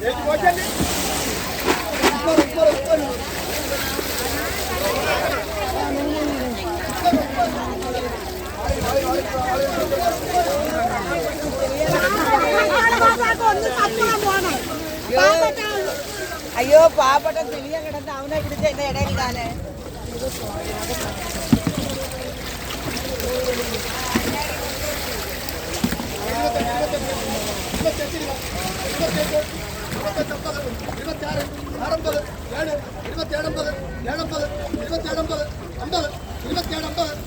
ఏంటి వచ్చండి അയ്യോ പാവപ്പെട്ട തിരിയ കിടന്ന് അവനെ പിടിച്ച എന്റെ ഇടയിൽ ഞാന് ഞാൻ കല്ലുപ്പുള ഇങ്ങനെ കരത്തോടെ പിടിച്ചിട്ടുണ്ട് മൂവായിരത്തി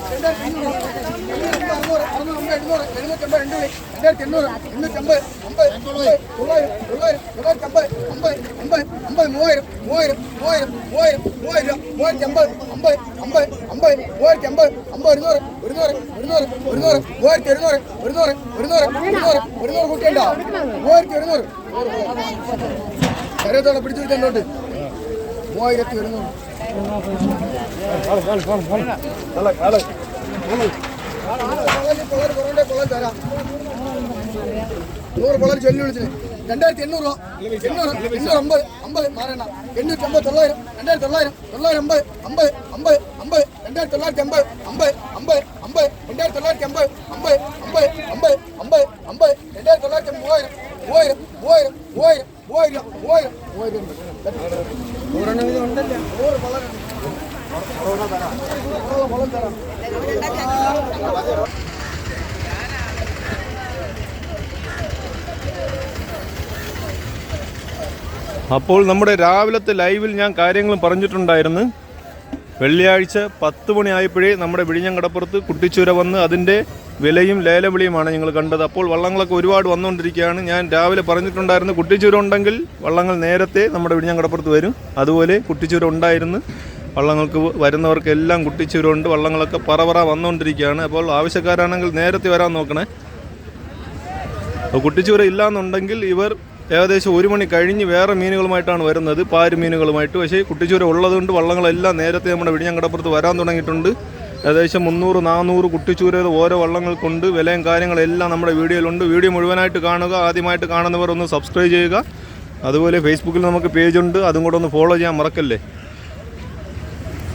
വിളിച്ചിന് രണ്ടായിരത്തി എണ്ണൂറ് രൂപ എണ്ണൂറ് എണ്ണൂറ് അമ്പത് അമ്പത് நூறு பலர் சொல்லி விழிச்சு ரெண்டாயிரத்தி எண்ணூறுவா எண்ணூறு எண்ணூறு ஐம்பது ஐம்பது மாறேண்ணா எண்ணூற்றி ஐம்பது தொள்ளாயிரம் ரெண்டாயிரத்தி தொள்ளாயிரம் தொள்ளாயிரம் ஐம்பது ஐம்பது ஐம்பது ஐம்பது ரெண்டாயிரத்தி தொள்ளாயிரத்தி ஐம்பது ஐம்பது ஐம்பது ஐம்பது ரெண்டாயிரத்தி தொள்ளாயிரத்தி ஐம்பது ஐம்பது ஐம்பது ஐம்பது ஐம்பது ஐம்பது ரெண்டாயிரத்தி தொள்ளாயிரத்தி மூவாயிரம் மூவாயிரம் மூவாயிரம் மூவாயிரம் അപ്പോൾ നമ്മുടെ രാവിലത്തെ ലൈവിൽ ഞാൻ കാര്യങ്ങളും പറഞ്ഞിട്ടുണ്ടായിരുന്നു. വെള്ളിയാഴ്ച പത്ത് മണിയായപ്പോഴേ നമ്മുടെ വിഴിഞ്ഞം കടപ്പുറത്ത് കുട്ടിച്ചുര വന്ന് അതിന്റെ വിലയും ലേലവിളിയുമാണ് ഞങ്ങൾ കണ്ടത്. അപ്പോൾ വള്ളങ്ങളൊക്കെ ഒരുപാട് വന്നുകൊണ്ടിരിക്കുകയാണ്. ഞാൻ രാവിലെ പറഞ്ഞിട്ടുണ്ടായിരുന്നു കുട്ടിച്ചുര ഉണ്ടെങ്കിൽ വള്ളങ്ങൾ നേരത്തെ നമ്മുടെ വിഴിഞ്ഞം കടപ്പുറത്ത് വരും. അതുപോലെ കുട്ടിച്ചുര ഉണ്ടായിരുന്നു വള്ളങ്ങൾക്ക് വരുന്നവർക്കെല്ലാം കുട്ടിച്ചുര ഉണ്ട് വള്ളങ്ങളൊക്കെ പറവറ വന്നുകൊണ്ടിരിക്കുകയാണ്. അപ്പോൾ ആവശ്യക്കാരാണെങ്കിൽ നേരത്തെ വരാൻ നോക്കണേ. കുട്ടിച്ചൂര ഇല്ലാന്നുണ്ടെങ്കിൽ ഇവർ ഏകദേശം ഒരു മണി കഴിഞ്ഞ് വേറെ മീനുകളുമായിട്ടാണ് വരുന്നത്. പാര് മീനുകളുമായിട്ട് പക്ഷേ കുട്ടിച്ചൂര ഉള്ളതുകൊണ്ട് വള്ളങ്ങളെല്ലാം നേരത്തെ നമ്മുടെ വിഴിഞ്ഞങ്കടപ്പുറത്ത് വരാൻ തുടങ്ങിയിട്ടുണ്ട്. ഏകദേശം മുന്നൂറ് നാനൂറ് കുട്ടിച്ചൂരത് ഓരോ വള്ളങ്ങൾക്കുണ്ട് വിലയും കാര്യങ്ങളെല്ലാം നമ്മുടെ വീഡിയോയിലുണ്ട്. വീഡിയോ മുഴുവനായിട്ട് കാണുക ആദ്യമായിട്ട് കാണുന്നവർ ഒന്ന് സബ്സ്ക്രൈബ് ചെയ്യുക. അതുപോലെ ഫേസ്ബുക്കിൽ നമുക്ക് പേജുണ്ട് അതും കൂടെ ഒന്ന് ഫോളോ ചെയ്യാൻ മറക്കല്ലേ?